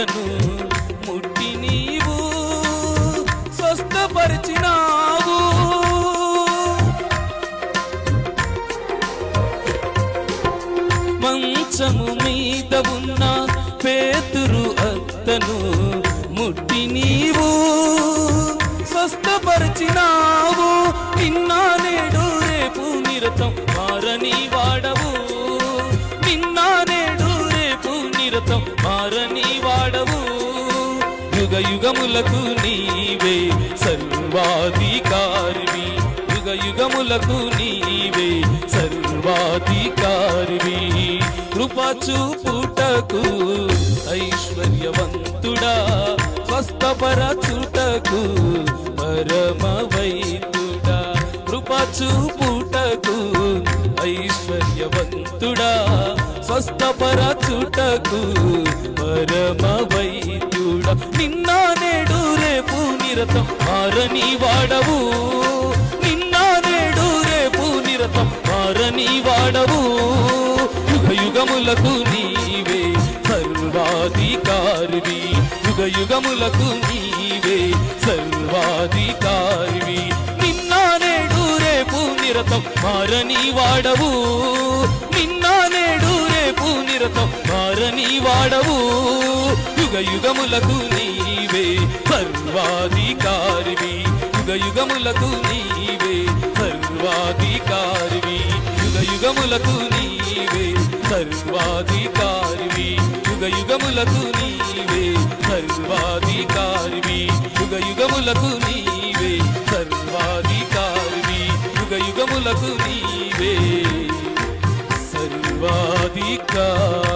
ఉండను ముట్టి నీవు స్వస్థపరిచినావు. మంచము మీద ఉన్న పేతురు అత్తను ముట్టి నీవు స్వస్థపరిచినావు. నిన్న నేడు రేపు నిరతం వారని నిరతం మారని వాడవు. యుగ యుగములకు నీవే సర్వాధికారివి. యుగ యుగములకు నీవే సర్వాధికారివి. కృపా చూపుటకు ఐశ్వర్యవంతుడా. స్వస్థపరచుటకు పరమ వైద్యుడా కృపా చూపుటకు ఐశ్వర్యవంతుడా. స్వస్థపరచుటకు పరమ వైద్యుడ నిన్న నేడు రేపు నిరతం మారని వాడవు. నిన్న నేడు రేపు నిరతం మారని వాడవు. యుగ యుగములకు నీవే సర్వాధికారివి. యుగ యుగములకు నీవే సర్వాధికారివి. నిన్న నేడు రేపు నిరతం మారని వాడవు. నిన్న నేడు నిరతం మారని వాడవు. యుగ యుగములకు నీవే సర్వాధికారివి. యుగ యుగములకు నీవే సర్వాధికారివి. యుగ యుగములకు నీవే సర్వాధికారివి. యుగ యుగములకు నీవే సర్వాధికారివి. యుగ యుగములకు నీవే సర్వాధికారివి. యుగ యుగములకు నీవే సర్వా Pica.